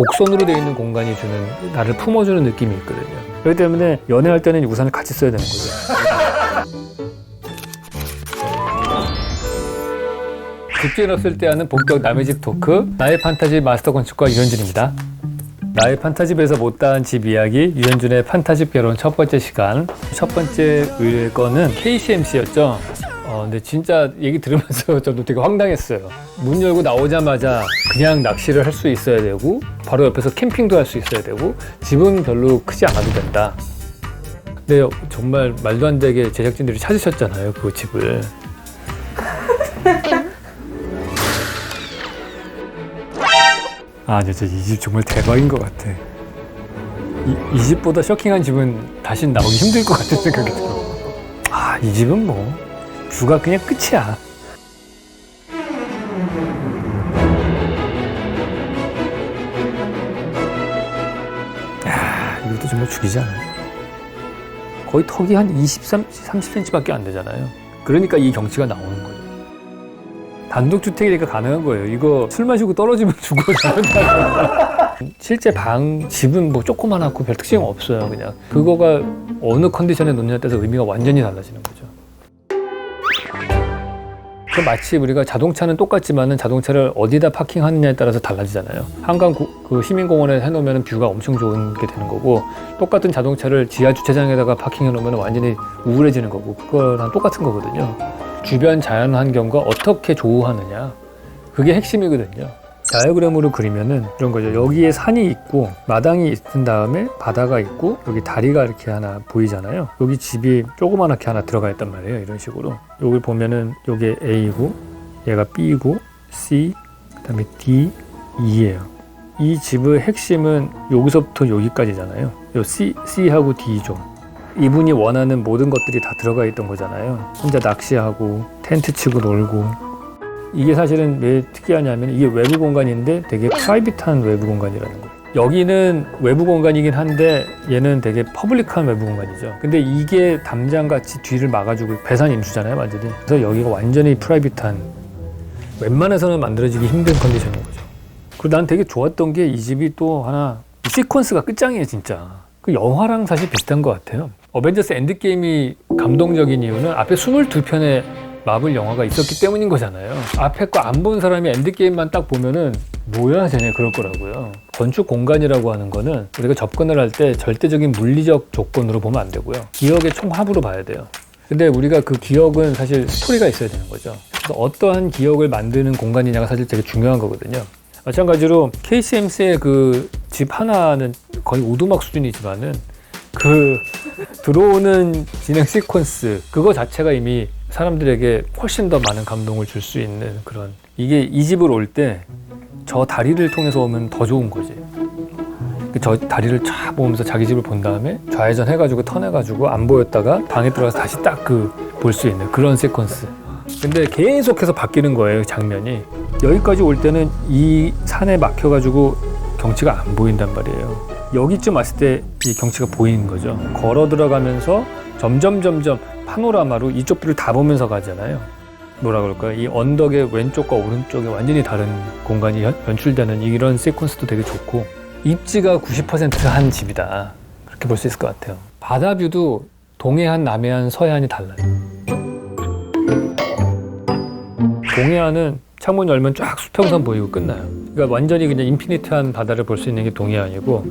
곡선으로 되어 있는 공간이 주는 나를 품어주는 느낌이 있거든요. 그렇기 때문에 연애할 때는 이 우산을 같이 써야 되는 거죠. 집주인 없을 때 하는 본격 남의 집 토크 나의 판타지 마스터 건축가 유현준입니다. 나의 판타집에서 못다한 집 이야기 유현준의 판타집 결혼 첫 번째 시간 첫 번째 의뢰 건은 KCMC였죠. 어, 근데 진짜 얘기 들으면서 저도 되게 황당했어요. 문 열고 나오자마자 그냥 낚시를 할 수 있어야 되고 바로 옆에서 캠핑도 할 수 있어야 되고 집은 별로 크지 않아도 된다. 근데 정말 말도 안 되게 제작진들이 찾으셨잖아요 그 집을. 아, 진짜 이 집 정말 대박인 것 같아. 이, 이 집보다 쇼킹한 집은 다시 나오기 힘들 것 같은 생각이 들어. 아, 이 집은 뭐, 뷰가 그냥 끝이야. 야, 이것도 정말 죽이지 않아요? 거의 턱이 한 23, 30cm밖에 안 되잖아요. 그러니까 이 경치가 나오는 거죠. 단독주택이니까 가능한 거예요. 이거 술 마시고 떨어지면 죽어. 실제 방, 집은 뭐 조그만하고 별 특징 없어요. 그냥 그거가 어느 컨디션에 놓느냐에 따라서 의미가 완전히 달라지는 거죠. 그 마치 우리가 자동차는 똑같지만은 자동차를 어디다 파킹하느냐에 따라서 달라지잖아요. 한강 구- 그 시민공원에 해놓으면 뷰가 엄청 좋은 게 되는 거고 똑같은 자동차를 지하 주차장에다가 파킹해 놓으면 완전히 우울해지는 거고 그거랑 똑같은 거거든요. 주변 자연 환경과 어떻게 조우하느냐 그게 핵심이거든요. 다이어그램으로 그리면은 이런 거죠. 여기에 산이 있고 마당이 있은 다음에 바다가 있고 여기 다리가 이렇게 하나 보이잖아요. 여기 집이 조그만하게 하나 들어가 있단 말이에요. 이런 식으로. 여기 보면은 요게 A고 얘가 B고 C 그다음에 D, E예요. 이 집의 핵심은 여기서부터 여기까지잖아요. 요 C, C하고 D죠. 이분이 원하는 모든 것들이 다 들어가 있던 거잖아요. 혼자 낚시하고 텐트 치고 놀고 이게 사실은 왜 특이하냐면 이게 외부 공간인데 되게 프라이빗한 외부 공간이라는 거예요. 여기는 외부 공간이긴 한데 얘는 되게 퍼블릭한 외부 공간이죠. 근데 이게 담장같이 뒤를 막아주고 배산 임수잖아요, 완전히. 그래서 여기가 완전히 프라이빗한 웬만해서는 만들어지기 힘든 컨디션인 거죠. 그리고 난 되게 좋았던 게 이 집이 또 하나 시퀀스가 끝장이에요, 진짜. 그 영화랑 사실 비슷한 것 같아요. 어벤져스 엔드게임이 감동적인 이유는 앞에 22편의 마블 영화가 있었기 때문인 거잖아요. 앞에 거 안 본 사람이 엔드게임만 딱 보면은 뭐야 쟤네 그럴 거라고요. 건축 공간이라고 하는 거는 우리가 접근을 할 때 절대적인 물리적 조건으로 보면 안 되고요. 기억의 총합으로 봐야 돼요. 근데 우리가 그 기억은 사실 스토리가 있어야 되는 거죠. 그래서 어떠한 기억을 만드는 공간이냐가 사실 되게 중요한 거거든요. 마찬가지로 KCMC의 그 집 하나는 거의 오두막 수준이지만은 그 들어오는 진행 시퀀스 그거 자체가 이미 사람들에게 훨씬 더 많은 감동을 줄 수 있는 그런 이게 이 집을 올 때 저 다리를 통해서 오면 더 좋은 거지. 그저 다리를 쫙 보면서 자기 집을 본 다음에 좌회전 해가지고 턴해가지고 안 보였다가 방에 들어가서 다시 딱 그 볼 수 있는 그런 세퀀스. 근데 계속해서 바뀌는 거예요 장면이. 여기까지 올 때는 이 산에 막혀가지고 경치가 안 보인단 말이에요. 여기쯤 왔을 때 이 경치가 보이는 거죠. 걸어 들어가면서 점점 점점 파노라마로 이쪽 뷰를 다 보면서 가잖아요. 뭐라 그럴까요? 이 언덕의 왼쪽과 오른쪽에 완전히 다른 공간이 연- 연출되는 이런 세퀀스도 되게 좋고 입지가 90%한 집이다. 그렇게 볼 수 있을 것 같아요. 바다 뷰도 동해안, 남해안, 서해안이 달라요. 동해안은 창문 열면 쫙 수평선 보이고 끝나요. 그러니까 완전히 그냥 인피니트한 바다를 볼 수 있는 게 동해안이고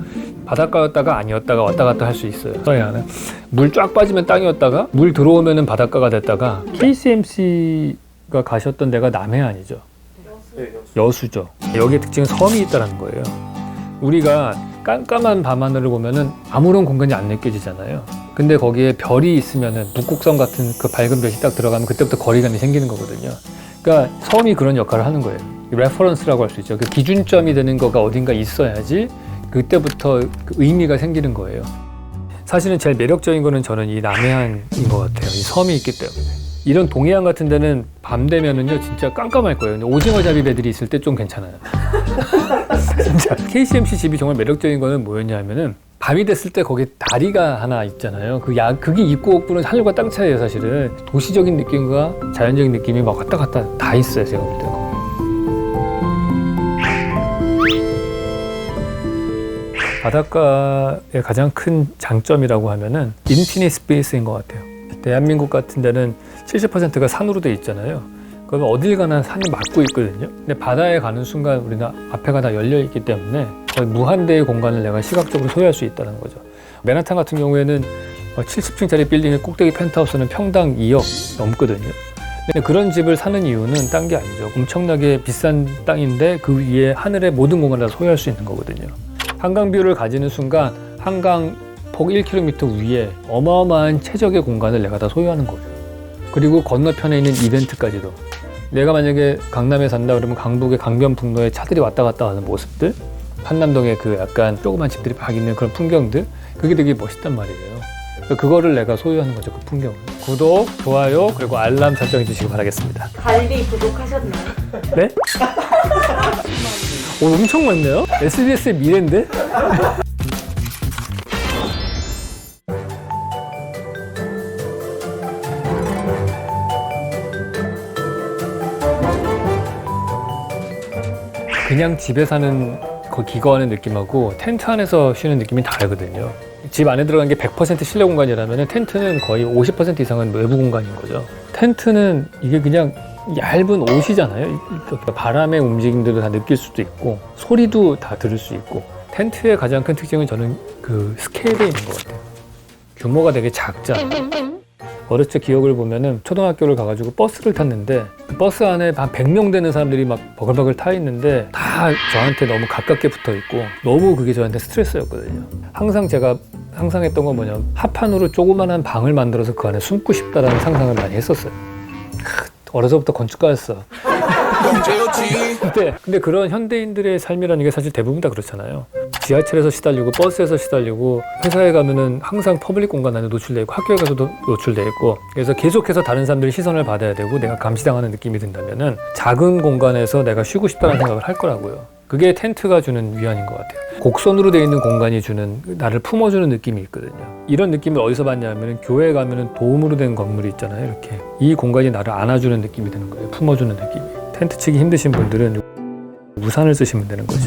바닷가였다가 아니었다가 왔다 갔다 할 수 있어요. 서해안은 물 쫙 빠지면 땅이었다가 물 들어오면은 바닷가가 됐다가 KCMC가 가셨던 데가 남해안이죠. 여수죠. 여기의 특징은 섬이 있다는 거예요. 우리가 깜깜한 밤하늘을 보면은 아무런 공간이 안 느껴지잖아요. 근데 거기에 별이 있으면은 북극성 같은 그 밝은 별이 딱 들어가면 그때부터 거리감이 생기는 거거든요. 그러니까 섬이 그런 역할을 하는 거예요. 레퍼런스라고 할 수 있죠. 그 기준점이 되는 거가 어딘가 있어야지 그때부터 그 의미가 생기는 거예요. 사실은 제일 매력적인 거는 저는 이 남해안인 것 같아요. 이 섬이 있기 때문에. 이런 동해안 같은 데는 밤 되면은요 진짜 깜깜할 거예요. 근데 오징어 잡이 배들이 있을 때 좀 괜찮아요. 진짜 KCMC 집이 정말 매력적인 거는 뭐였냐면은 밤이 됐을 때 거기 다리가 하나 있잖아요. 그 야, 그게 입구 없구는 하늘과 땅 차이예요, 사실은. 도시적인 느낌과 자연적인 느낌이 막 왔다 갔다 다 있어요, 제가 볼 때. 바닷가의 가장 큰 장점이라고 하면은 인피니 스페이스인 것 같아요. 대한민국 같은 데는 70%가 산으로 돼 있잖아요. 그러면 어딜 가나 산이 막고 있거든요. 근데 바다에 가는 순간 우리는 앞에가 다 열려 있기 때문에 무한대의 공간을 내가 시각적으로 소유할 수 있다는 거죠. 맨하탄 같은 경우에는 70층짜리 빌딩의 꼭대기 펜트하우스는 평당 2억 넘거든요. 근데 그런 집을 사는 이유는 딴 게 아니죠. 엄청나게 비싼 땅인데 그 위에 하늘의 모든 공간을 다 소유할 수 있는 거거든요. 한강 뷰를 가지는 순간 한강 폭 1km 위에 어마어마한 최적의 공간을 내가 다 소유하는 거예요. 그리고 건너편에 있는 이벤트까지도. 내가 만약에 강남에 산다 그러면 강북의 강변북로에 차들이 왔다 갔다 하는 모습들, 한남동에 그 약간 조그만 집들이 막 있는 그런 풍경들, 그게 되게 멋있단 말이에요. 그거를 내가 소유하는 거죠, 그 풍경을. 구독, 좋아요, 그리고 알람 설정해 주시기 바라겠습니다. 관리 구독하셨나요? 네? 오, 엄청 많네요? SBS의 미래인데? 그냥 집에 사는 거 기거하는 느낌하고 텐트 안에서 쉬는 느낌이 다르거든요. 집 안에 들어간 게 100% 실내 공간이라면 텐트는 거의 50% 이상은 외부 공간인 거죠. 텐트는 이게 그냥 얇은 옷이잖아요. 그러니까 바람의 움직임들을 다 느낄 수도 있고 소리도 다 들을 수 있고 텐트의 가장 큰 특징은 저는 그 스케일에 있는 것 같아요. 규모가 되게 작잖아요. 어렸을 때 기억을 보면은 초등학교를 가가지고 버스를 탔는데 그 버스 안에 한 100명 되는 사람들이 막 버글버글 타 있는데 다 저한테 너무 가깝게 붙어 있고 너무 그게 저한테 스트레스였거든요. 항상 제가 항상 했던 건 뭐냐면 합판으로 조그만한 방을 만들어서 그 안에 숨고 싶다라는 상상을 많이 했었어요. 크, 어려서부터 건축가였어. 근데, 근데 그런 현대인들의 삶이라는 게 사실 대부분 다 그렇잖아요. 지하철에서 시달리고 버스에서 시달리고 회사에 가면은 항상 퍼블릭 공간 안에 노출돼 있고 학교에 가서도 노출돼 있고 그래서 계속해서 다른 사람들의 시선을 받아야 되고 내가 감시당하는 느낌이 든다면은 작은 공간에서 내가 쉬고 싶다는 생각을 할 거라고요. 그게 텐트가 주는 위안인 것 같아요. 곡선으로 되어 있는 공간이 주는 나를 품어주는 느낌이 있거든요. 이런 느낌을 어디서 받냐면 교회에 가면은 도움으로 된 건물이 있잖아요. 이렇게 이 공간이 나를 안아주는 느낌이 드는 거예요. 품어주는 느낌이. 텐트 치기 힘드신 분들은 우산을 쓰시면 되는 거죠.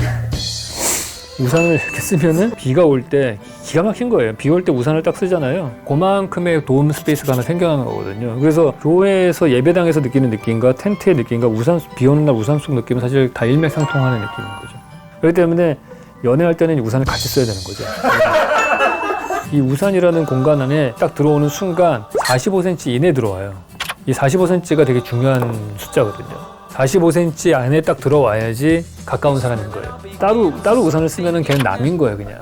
우산을 이렇게 쓰면은 비가 올 때 기가 막힌 거예요. 비 올 때 우산을 딱 쓰잖아요. 그만큼의 도움 스페이스가 하나 생겨나는 거거든요. 그래서 교회에서 예배당에서 느끼는 느낌과 텐트의 느낌과 우산 비 오는 날 우산 속 느낌은 사실 다 일맥상통하는 느낌인 거죠. 그렇기 때문에 연애할 때는 이 우산을 같이 써야 되는 거죠. 이 우산이라는 공간 안에 딱 들어오는 순간 45cm 이내 들어와요. 이 45cm가 되게 중요한 숫자거든요. 45cm 안에 딱 들어와야지 가까운 사람인 거예요. 따로 따로 우산을 쓰면은 걔는 남인 거예요, 그냥.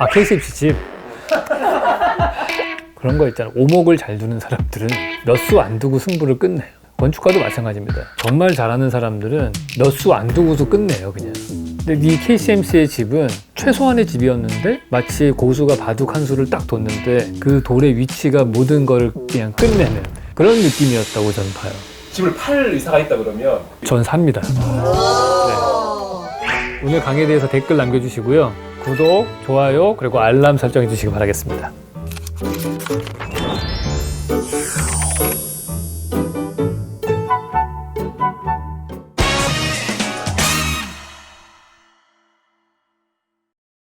아 KCMC 집 그런 거 있잖아. 오목을 잘 두는 사람들은 몇 수 안 두고 승부를 끝내요. 건축가도 마찬가지입니다. 정말 잘하는 사람들은 몇 수 안 두고서 끝내요, 그냥. 근데 이 KCMC의 집은 최소한의 집이었는데 마치 고수가 바둑 한 수를 딱 뒀는데 그 돌의 위치가 모든 걸 그냥 끝내는 그런 느낌이었다고 저는 봐요. 집을 팔 의사가 있다 그러면 전 삽니다. 네. 오늘 강의에 대해서 댓글 남겨주시고요. 구독, 좋아요, 그리고 알람 설정해 주시기 바라겠습니다.